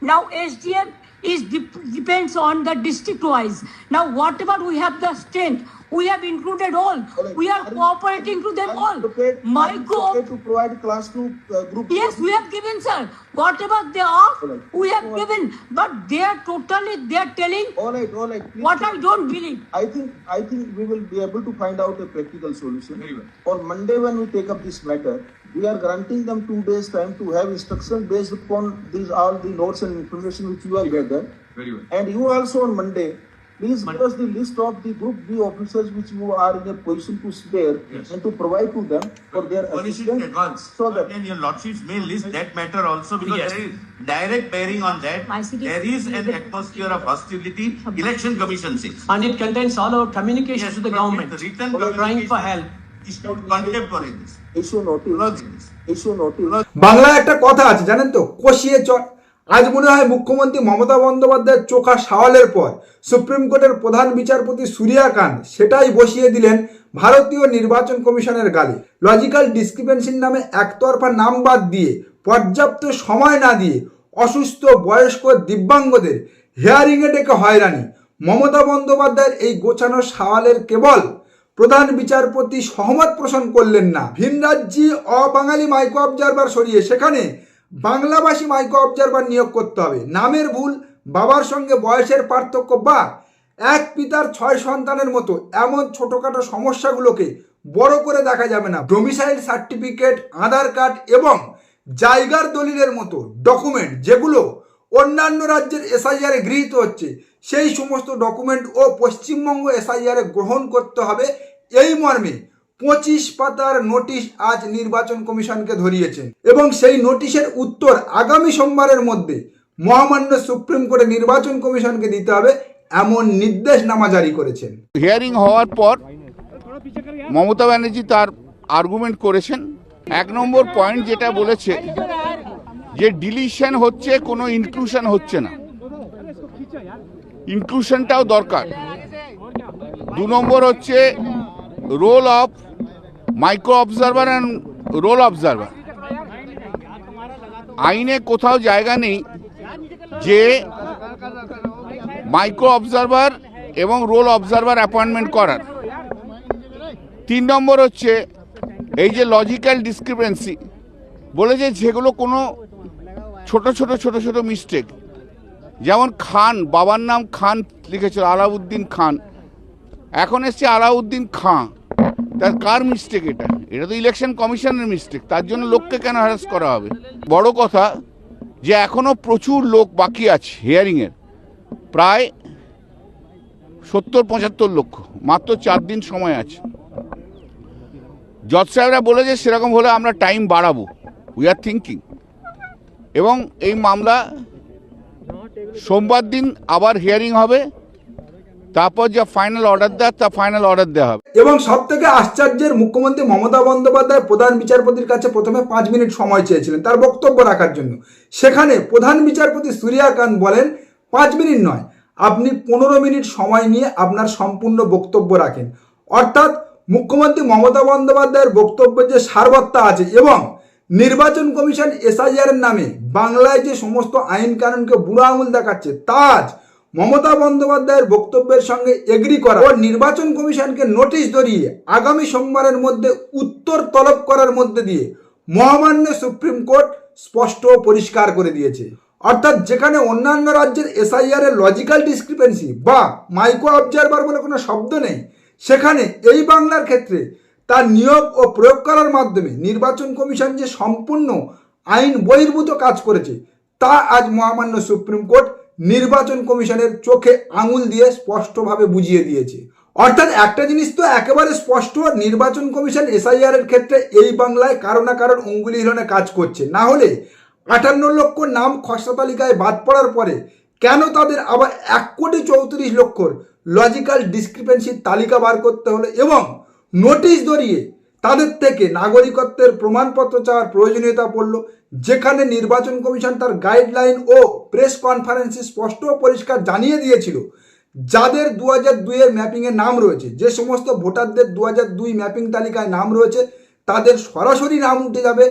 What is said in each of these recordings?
Now SDM is dep- depends on the district wise. Now whatever we have the strength, we have included all. We are cooperating to them all. Prepared, My are you co- prepared to provide class to uh, group. Yes, we have given, sir. Whatever they ask, we have given. But they are totally, they are telling All right, all right. please. what I don't believe. I think, I think we will be able to find out a practical solution. On Monday, when we take up this matter, we are granting them two days' time to have instruction based upon these, all the notes and information which you have gathered. Very well. And you also on Monday, please give us the list of the group B officers which you are in a position to spare Yes. and to provide to them for their Furnish it in assistance. advance. So that, And your lordships may list that matter also because Yes. there is direct bearing on that. My city- There is an atmosphere of hostility, election commission says. And it contains all our communications Yes, to the but government, with Written trying for help. Is not contempt for this. issue notice, issue notice. বাংলায় একটা কথা আছে জানেন তো কষিয়ে চট আজ মনে হয় মুখ্যমন্ত্রী মমতা বন্দ্যোপাধ্যায়ের চোখা সওয়ালের পর সুপ্রিম কোর্টের প্রধান বিচারপতি সুরিয়া খান সেটাই বসিয়ে দিলেন ভারতীয় নির্বাচন কমিশনের গালে। লজিক্যাল ডিসক্রিপেন্সির নামে একতরফা নাম বাদ দিয়ে, পর্যাপ্ত সময় না দিয়ে অসুস্থ বয়স্ক দিব্যাঙ্গদের হেয়ারিংয়ে ডেকে হয়রানি। মমতা বন্দ্যোপাধ্যায়ের এই গোছানো সওয়ালের কেবল প্রধান বিচারপতি সহমত পোষণ করলেন না। ভিন রাজ্যে অবাঙালি মাইক্রো অবজারভার সরিয়ে সেখানে বাংলাভাষী মাইক্রো অবজারভার নিয়োগ করতে হবে। নামের ভুল, বাবার সঙ্গে বয়সের পার্থক্য বা এক পিতার ছয় সন্তানের মতো এমন ছোটোখাটো সমস্যাগুলোকে বড় করে দেখা যাবে না। ডোমিসাইল সার্টিফিকেট আধার কার্ড এবং জায়গার দলিলের মতো ডকুমেন্ট যেগুলো অন্যান্য রাজ্যের এসআইআরে গৃহীত হচ্ছে, সেই সমস্ত ডকুমেন্ট ও পশ্চিমবঙ্গ এসআইআরে গ্রহণ করতে হবে। এই মর্মে পঁচিশ পাতার নোটিশ আজ নির্বাচন কমিশনকে ধরিয়েছেন এবং সেই নোটিশের উত্তর আগামী সোমবারের মধ্যে মহামান্য সুপ্রিম কোর্টে নির্বাচন কমিশনকে দিতে হবে এমন নির্দেশনামা জারি করেছেন। হিয়ারিং হওয়ার পর মমতা ব্যানার্জি তার আর্গুমেন্ট করেছেন। এক নম্বর পয়েন্ট যেটা বলেছে যে ডিলিশন হচ্ছে, কোনো ইনক্লুশন হচ্ছে না। ইনক্লুশনটাও দরকার। দু নম্বর হচ্ছে roll of micro observer and roll observer আইনে কোথাও জায়গা নেই যে মাইক্রো অবজারভার এবং রোল অবজারভার অ্যাপয়েন্টমেন্ট করার তিন নম্বর হচ্ছে এই যে লজিক্যাল ডিসক্রিপেন্সি বলে যে যেগুলো কোনো ছোট ছোট ছোট ছোট মিস্টেক যেমন খান বাবার নাম খান লিখেছিল আলাউদ্দিন খান এখন এসছে আলাউদ্দিন খাঁ। তার কার মিস্টেক এটা? এটা তো ইলেকশন কমিশনের মিস্টেক তার জন্য লোককে কেন হ্যারাস করা হবে? বড় কথা যে এখনও প্রচুর লোক বাকি আছে হিয়ারিংয়ের প্রায় সত্তর পঁচাত্তর লক্ষ। মাত্র চার দিন সময় আছে। জজ সাহেবরা বলেছে সেরকম হলে আমরা টাইম বাড়াবো। উই আর থিঙ্কিং এবং এই মামলা সোমবার দিন আবার হিয়ারিং হবে। তারপর যা ফাইনাল অর্ডার দেওয়ার তা ফাইনাল অর্ডার দেওয়া হবে। এবং সব থেকে আশ্চর্যের মুখ্যমন্ত্রী মমতা বন্দ্যোপাধ্যায় প্রধান বিচারপতির কাছে প্রথমে পাঁচ মিনিট সময় চেয়েছিলেন তার বক্তব্য রাখার জন্য। সেখানে প্রধান বিচারপতি সূর্যাকান্ত বলেন, পাঁচ মিনিট নয়, আপনি পনেরো মিনিট সময় নিয়ে আপনার সম্পূর্ণ বক্তব্য রাখেন। অর্থাৎ মুখ্যমন্ত্রী মমতা বন্দ্যোপাধ্যায়ের বক্তব্যে যে সারবত্তা আছে এবং নির্বাচন কমিশন এসআইআর নামে বাংলায় যে সমস্ত আইন কানুনকে বুড়ো আঙুল দেখাচ্ছে, তা আজ মমতা বন্দ্যোপাধ্যায়ের বক্তব্যের সঙ্গে এগ্রি করা ও নির্বাচন কমিশনকে নোটিশ ধরিয়ে আগামী সোমবারের মধ্যে উত্তর তলব করার মধ্যে দিয়ে মহামান্য সুপ্রিম কোর্ট স্পষ্ট পরিষ্কার করে দিয়েছে। অর্থাৎ যেখানে অন্যান্য রাজ্যের এসআইআর এর লজিক্যাল ডিসক্রিপেন্সি বা মাইক্রো অবজারভার বলে কোনো শব্দ নেই, সেখানে এই বাংলার ক্ষেত্রে তার নিয়োগ ও প্রয়োগ করার মাধ্যমে নির্বাচন কমিশন যে সম্পূর্ণ আইন বহির্ভূত কাজ করেছে, তা আজ মহামান্য সুপ্রিম কোর্ট নির্বাচন কমিশনের চোখে আঙুল দিয়ে স্পষ্টভাবে বুঝিয়ে দিয়েছে। অর্থাৎ একটা জিনিস তো একেবারে স্পষ্ট, নির্বাচন কমিশন এসআইআর এর ক্ষেত্রে এই বাংলায় কারও না কারোর অঙ্গুলি হিলনে কাজ করছে। না হলে আটান্ন লক্ষ নাম খসড়া তালিকায় বাদ পড়ার পরে কেন তাদের আবার এক কোটি চৌত্রিশ লক্ষর লজিক্যাল ডিসক্রিপেন্সির তালিকা বার করতে হলো এবং নোটিশ ধরিয়ে তাদের থেকে নাগরিকত্বের প্রমাণপত্র চাওয়ার প্রয়োজনীয়তা পড়ল? যেখানে নির্বাচন কমিশন তার গাইডলাইন ও প্রেস কনফারেন্সে স্পষ্ট পরিষ্কার জানিয়ে দিয়েছিল, যাদের দু হাজার দুইয়ের ম্যাপিংয়ে নাম রয়েছে। যে সমস্ত ভোটারদের দু হাজার দুই ম্যাপিং তালিকায় নাম রয়েছে, তাদের সরাসরি নাম উঠে যাবে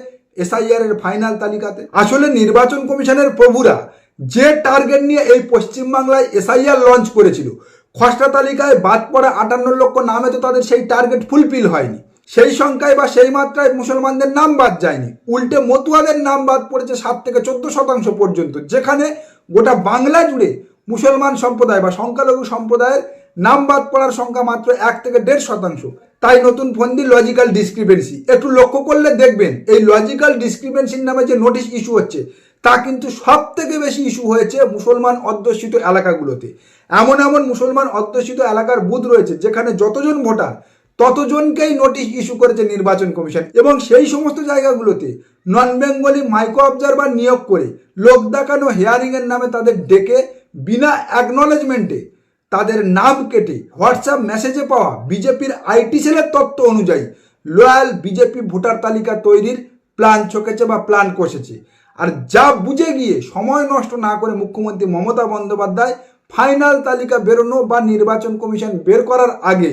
এসআইআর এর ফাইনাল তালিকাতে। আসলে নির্বাচন কমিশনের প্রভুরা যে টার্গেট নিয়ে এই পশ্চিমবাংলায় এসআইআর লঞ্চ করেছিল, খসড়া তালিকায় বাদ পড়া আটান্ন লক্ষ নামে তো তাদের সেই টার্গেট ফুলফিল হয়নি। সেই সংখ্যায় বা সেই মাত্রায় মুসলমানদের নাম বাদ যায়নি। উল্টে মতুয়াদের নাম বাদ পড়েছে সাত থেকে চোদ্দ শতাংশ পর্যন্ত, যেখানে গোটা বাংলা জুড়ে মুসলমান সম্প্রদায় বা সংখ্যালঘু সম্প্রদায়ের নাম বাদ পড়ার সংখ্যা মাত্র এক থেকে দেড় শতাংশ। তাই নতুন ফন্দি লজিক্যাল ডিসক্রিপেন্সি একটু লক্ষ্য করলে দেখবেন, এই লজিক্যাল ডিসক্রিপেন্সির নামে যে নোটিশ ইস্যু হচ্ছে, তা কিন্তু সব থেকে বেশি ইস্যু হয়েছে মুসলমান অধ্যুষিত এলাকাগুলোতে। এমন এমন মুসলমান অধ্যুষিত এলাকার বুথ রয়েছে, যেখানে যতজন ভোটার ততজনকেই নোটিশ ইস্যু করেছে নির্বাচন কমিশন এবং সেই সমস্ত জায়গাগুলোতে নন বেঙ্গলি মাইক্রো অবজারভার নিয়োগ করে লোক দেখানো হেয়ারিংয়ের নামে তাদের ডেকে বিনা অ্যাকনলেজমেন্টে তাদের নাম কেটে হোয়াটসঅ্যাপ মেসেজে পাওয়া বিজেপির আইটি সেলের তত্ত্ব অনুযায়ী লয়াল বিজেপি ভোটার তালিকা তৈরির প্ল্যান ছকেছে বা প্ল্যান কষেছে। আর যা বুঝে গিয়ে সময় নষ্ট না করে মুখ্যমন্ত্রী মমতা বন্দ্যোপাধ্যায় ফাইনাল তালিকা বেরোনো বা নির্বাচন কমিশন বের করার আগে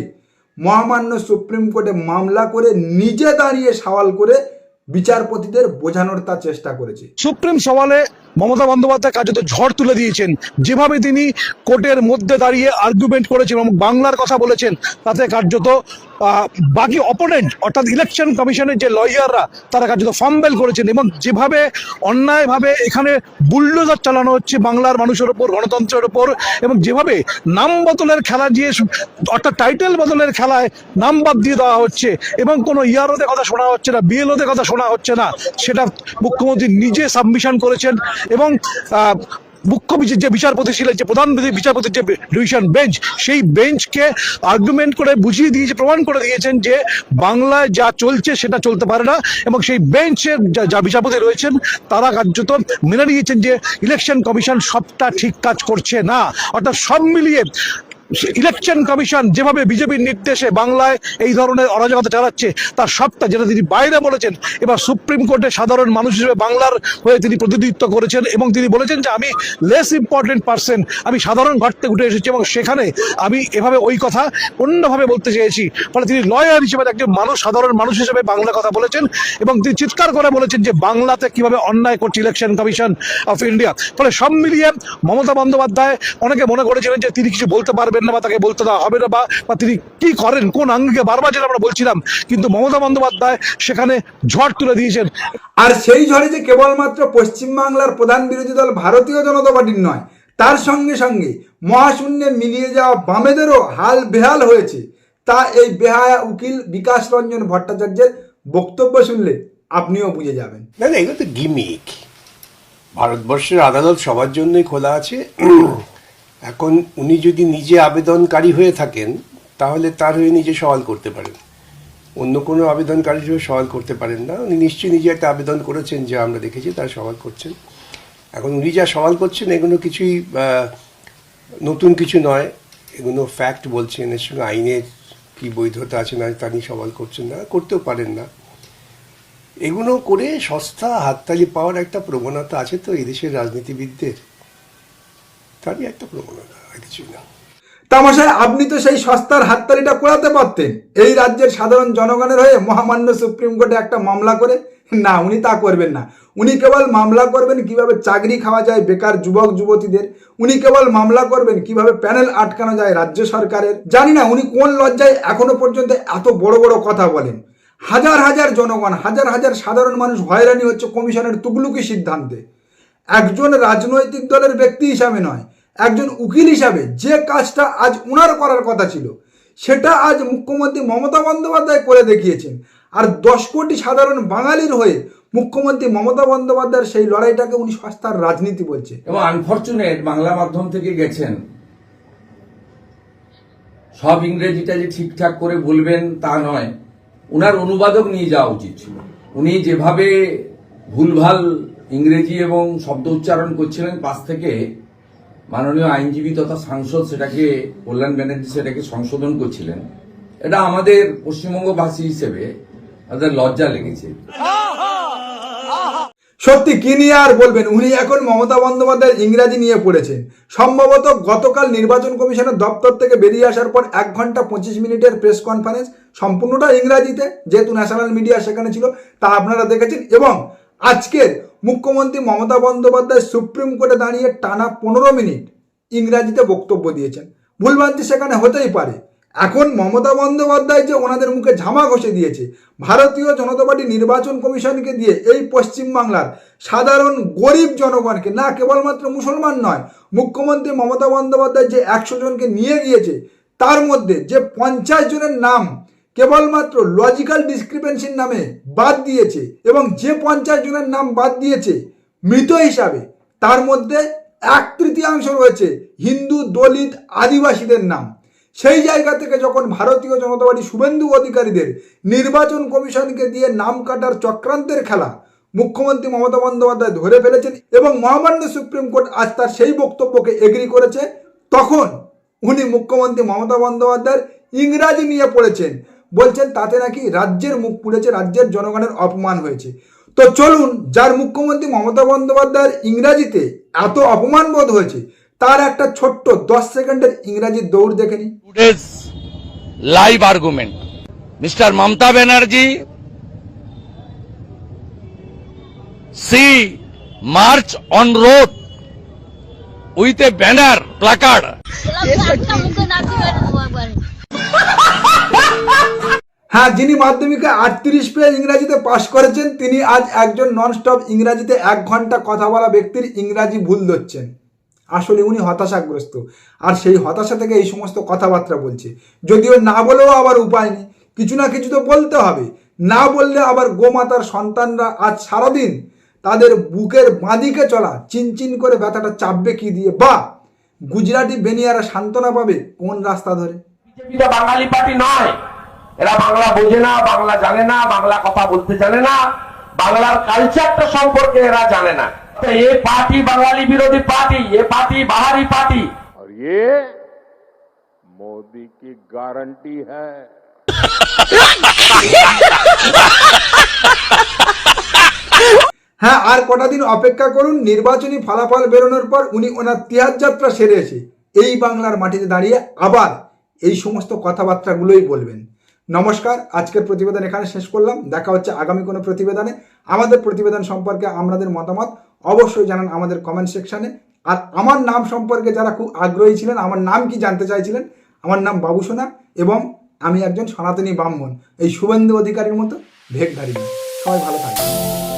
মহামান্য সুপ্রিম কোর্টে মামলা করে নিজে দাঁড়িয়ে সওয়াল করে বিচারপতিদের বোঝানোর তার চেষ্টা করেছে। সুপ্রিম সওয়ালে মমতা বন্দ্যোপাধ্যায় কার্যত ঝড় তুলে দিয়েছেন। যেভাবে তিনি কোর্টের মধ্যে দাঁড়িয়ে আর্গুমেন্ট করেছেন এবং বাংলার কথা বলেছেন, তাতে কার্যত বাকি অপোনেন্ট অর্থাৎ ইলেকশন কমিশনের যে লয়াররা তারা কার্যত ফাম্বেল করেছেন এবং যেভাবে অন্যায়ভাবে এখানে বুল্ডোজার চালানো হচ্ছে বাংলার মানুষের ওপর, গণতন্ত্রের ওপর, এবং যেভাবে নাম বদলের খেলা দিয়ে অর্থাৎ টাইটেল বদলের খেলায় নাম বাদ দিয়ে দেওয়া হচ্ছে, এবং কোনো ইয়ারোদের কথা শোনা হচ্ছে না বিএলওদের কথা শোনা হচ্ছে না, সেটা মুখ্যমন্ত্রী নিজে সাবমিশন করেছেন, এবং মুখ্য যে বিচারপতি ছিলেন, যে প্রধান বিচারপতির যে ডিভিশন বেঞ্চ, সেই বেঞ্চকে আর্গুমেন্ট করে বুঝিয়ে দিয়েছে, প্রমাণ করে দিয়েছেন যে বাংলায় যা চলছে সেটা চলতে পারে না এবং সেই বেঞ্চের যা বিচারপতি রয়েছেন, তারা কার্যত মেনে নিয়েছেন যে ইলেকশন কমিশন সবটা ঠিক কাজ করছে না। অর্থাৎ সব মিলিয়ে ইলেকশন কমিশন যেভাবে বিজেপির নির্দেশে বাংলায় এই ধরনের অরাজকতা চালাচ্ছে, তার সবটা যেটা তিনি বাইরে বলেছেন, এবার সুপ্রিম কোর্টে সাধারণ মানুষ হিসেবে বাংলার হয়ে তিনি প্রতিনিধিত্ব করেছেন এবং তিনি বলেছেন যে আমি লেস ইম্পর্টেন্ট পার্সন আমি সাধারণ ঘর থেকে উঠে এসেছি এবং সেখানে আমি এভাবে ওই কথা অন্যভাবে বলতে চেয়েছি। ফলে তিনি লয়ার হিসেবে একজন মানুষ, সাধারণ মানুষ হিসেবে বাংলা কথা বলেছেন এবং তিনি চিৎকার করে বলেছেন যে বাংলাতে কীভাবে অন্যায় করছে ইলেকশন কমিশন অফ ইন্ডিয়া ফলে সব মিলিয়ে মমতা বন্দ্যোপাধ্যায় অনেকে মনে করেছিলেন যে তিনি কিছু বলতে পারবেন না বা তাকে বলতে দেওয়া হবে না বা তিনি কি করেন কোন আঙ্গিকে বারবার যেটা আমরা বলছিলাম কিন্তু মমতা বন্দ্যোপাধ্যায় সেখানে ঝড় তুলে দিয়েছেন। আর সেই ঝড়ে যে কেবলমাত্র পশ্চিমবাংলার প্রধান বিরোধী দল ভারতীয় জনতা পার্টির নয় তার সঙ্গে সঙ্গে মহাশূন্যে মিলিয়ে যাওয়া বামেদেরও হাল বেহাল হয়েছে। তা এই বেহায়া উকিল বিকাশ রঞ্জন ভট্টাচার্যের বক্তব্য শুনলে আপনিও বুঝে যাবেন। না না এগুলো তো গিমিক। ভারতবর্ষের আদালত সবার জন্যই খোলা আছে। এখন উনি যদি নিজে আবেদনকারী হয়ে থাকেন, তাহলে তার হয়ে নিজে সওয়াল করতে পারেন। অন্য কোনো আবেদনকারী হয়ে সওয়াল করতে পারেন না। উনি নিশ্চয়ই নিজে একটা আবেদন করেছেন, যা আমরা দেখেছি, তার সওয়াল করছেন। এখন উনি যা সওয়াল করছেন, এগুলো কিছুই নতুন কিছু নয়। এগুলো ফ্যাক্ট বলছেন, এর সঙ্গে আইনের কি বৈধতা আছে না, তা নিয়ে সওয়াল করছেন না, করতেও পারেন না। এগুলো করে সস্তা হাততালি পাওয়ার একটা প্রবণতা আছে তো এই দেশের রাজনীতিবিদদের? তারই একটা প্রবণতা, আর কিছুই না। তামাশায় আপনি তো সেই সস্তার হাততালিটা কোড়াতে পারতেন। এই রাজ্যের সাধারণ জনগণের হয়ে মহামান্য সুপ্রিম কোর্টে একটা মামলা করে, না, উনি তা করবেন না। উনি কেবল মামলা করবেন কীভাবে চাকরি খাওয়া যায় বেকার যুবক, যুবতীদের। উনি কেবল মামলা করবেন কীভাবে প্যানেল আটকানো যায় রাজ্য সরকারের। জানি না উনি কোন লজ্জায় এখনও পর্যন্ত এত বড় বড় কথা বলেন। হাজার হাজার জনগণ, হাজার হাজার সাধারণ মানুষ হয়রানি হচ্ছে কমিশনের তুগলুকি সিদ্ধান্তে। একজন রাজনৈতিক দলের ব্যক্তি হিসাবে নয়, একজন উকিল হিসাবে যে কাজটা আজ উনার করার কথা ছিল, সেটা আজ মুখ্যমন্ত্রী মমতা বন্দ্যোপাধ্যায় করে দেখিয়েছেন। আর দশ কোটি সাধারণ বাঙালির হয়ে মুখ্যমন্ত্রী মমতা বন্দ্যোপাধ্যায়ের সেই লড়াইটাকে উনি সস্তার রাজনীতি বলছে। এবং আনফর্চুনেট বাংলা মাধ্যম থেকে গেছেন। সব ইংরেজিটা যে ঠিকঠাক করে বলবেন তা নয়। উনার অনুবাদক নিয়ে যাওয়া উচিত ছিল। উনি যেভাবে ভুলভাল ইংরেজি এবং শব্দ উচ্চারণ করছিলেন পাশ থেকে মাননীয় আইনজীবী তথা সাংসদ সেটাকে, কল্যাণ ব্যানার্জি সেটাকে সংশোধন করছিলেন। এটা আমাদের পশ্চিমবঙ্গবাসী হিসেবে আমাদের লজ্জা লেগেছে। সত্যি, কি নিয়ে আর বলবেন? উনি এখন মমতা বন্দ্যোপাধ্যায় ইংরাজি নিয়ে পড়েছেন। সম্ভবত গতকাল নির্বাচন কমিশনের দপ্তর থেকে বেরিয়ে আসার পর এক ঘণ্টা পঁচিশ মিনিটের প্রেস কনফারেন্স সম্পূর্ণটা ইংরাজিতে, যেহেতু ন্যাশনাল মিডিয়া সেখানে ছিল, তা আপনারা দেখেছেন। এবং আজকের মুখ্যমন্ত্রী মমতা বন্দ্যোপাধ্যায় সুপ্রিম কোর্টে দাঁড়িয়ে টানা পনেরো মিনিট ইংরাজিতে বক্তব্য দিয়েছেন। ভুলভ্রান্তি সেখানে হতেই পারে। এখন মমতা বন্দ্যোপাধ্যায় যে ওনাদের মুখে ঝামা ঘষে দিয়েছে, ভারতীয় জনতা পার্টি নির্বাচন কমিশনকে দিয়ে এই পশ্চিমবাংলার সাধারণ গরিব জনগণকে, না কেবলমাত্র মুসলমান নয়, মুখ্যমন্ত্রী মমতা বন্দ্যোপাধ্যায় যে একশো জনকে নিয়ে গিয়েছে, তার মধ্যে যে পঞ্চাশ জনের নাম কেবলমাত্র লজিক্যাল ডিসক্রিপেন্সির নামে বাদ দিয়েছে এবং যে পঞ্চাশ জনের নাম বাদ দিয়েছে মৃত হিসাবে, তার মধ্যে এক তৃতীয়াংশ রয়েছে হিন্দু, দলিত, আদিবাসীদের নাম। সেই জায়গা থেকে যখন ভারতীয় জনতা পার্টি শুভেন্দু অধিকারীদের নির্বাচন কমিশনকে দিয়ে নাম কাটার চক্রান্তের খেলা মুখ্যমন্ত্রী মমতা বন্দ্যোপাধ্যায় ধরে ফেলেছেন এবং মহামান্য সুপ্রিম কোর্ট আজ তার সেই বক্তব্যকে এগ্রি করেছে, তখন উনি মুখ্যমন্ত্রী মমতা বন্দ্যোপাধ্যায়ের ইংরাজি নিয়ে পড়েছেন। বলছেন তাতে নাকি রাজ্যের মুখ পুড়েছে রাজ্যের জনগণের অপমান হয়েছে তো চলুন যার মুখ্যমন্ত্রী মমতা বন্দ্যোপাধ্যায়ের ইংরাজিতে এত অপমান বোধ হয়েছে তার একটা ছোট্ট দশ সেকেন্ডের ইংরাজি দৌড় দেখে today's live argument. Mr. Mamta Banerjee, see march on road with a banner placard. হ্যাঁ যিনি মাধ্যমিকে আটত্রিশ পেয়ে ইংরাজিতে পাশ করেছেন, তিনি আজ একজন ননস্টপ ইংরাজিতে এক ঘণ্টা কথা বলা ব্যক্তির ইংরাজি ভুল ধরছেন। আসলে উনি হতাশাগ্রস্ত। আর সেই হতাশা থেকে এই সমস্ত কথাবার্তা বলছে। যদিও না বলেও আবার উপায় নেই। কিছু না কিছু তো বলতে হবে। না বললে আবার গোমাতার সন্তানরা আজ সারাদিন তাদের বুকের বাঁদিকে চলা, চিনচিন করে ব্যথাটা চাপবে কি দিয়ে? বা, গুজরাটি বেনিয়ারা সান্ত্বনা পাবে কোন রাস্তা ধরে? বাঙালি পার্টি নয়। এরা বাংলা বোঝে না বাংলা জানে না বাংলা কথা বলতে জানে না বাংলার কালচারটা সম্পর্কে এরা জানে না তো এ পার্টি বাঙালি বিরোধী পার্টি এ পার্টি বাহারি পার্টি और ये मोदी की गारंटी है হ্যাঁ আর কটা দিন অপেক্ষা করুন নির্বাচনী ফলাফল বেরোনোর পর উনি ওনার তিহার যাত্রা সেরে এসে এই বাংলার মাটিতে দাঁড়িয়ে আবার এই সমস্ত কথাবার্তাগুলোই বলবেন নমস্কার, আজকের প্রতিবেদন এখানে শেষ করলাম। দেখা হচ্ছে আগামী কোনো প্রতিবেদনে। আমাদের প্রতিবেদন সম্পর্কে আপনাদের মতামত অবশ্যই জানান আমাদের কমেন্ট সেকশানে আর আমার নাম সম্পর্কে যারা খুব আগ্রহী ছিলেন, আমার নাম কি জানতে চাইছিলেন, আমার নাম বাবু সোনা এবং আমি একজন সনাতনী ব্রাহ্মণ, এই শুভেন্দু অধিকারীর মতো ভেগধারী সবাই ভালো থাকবেন।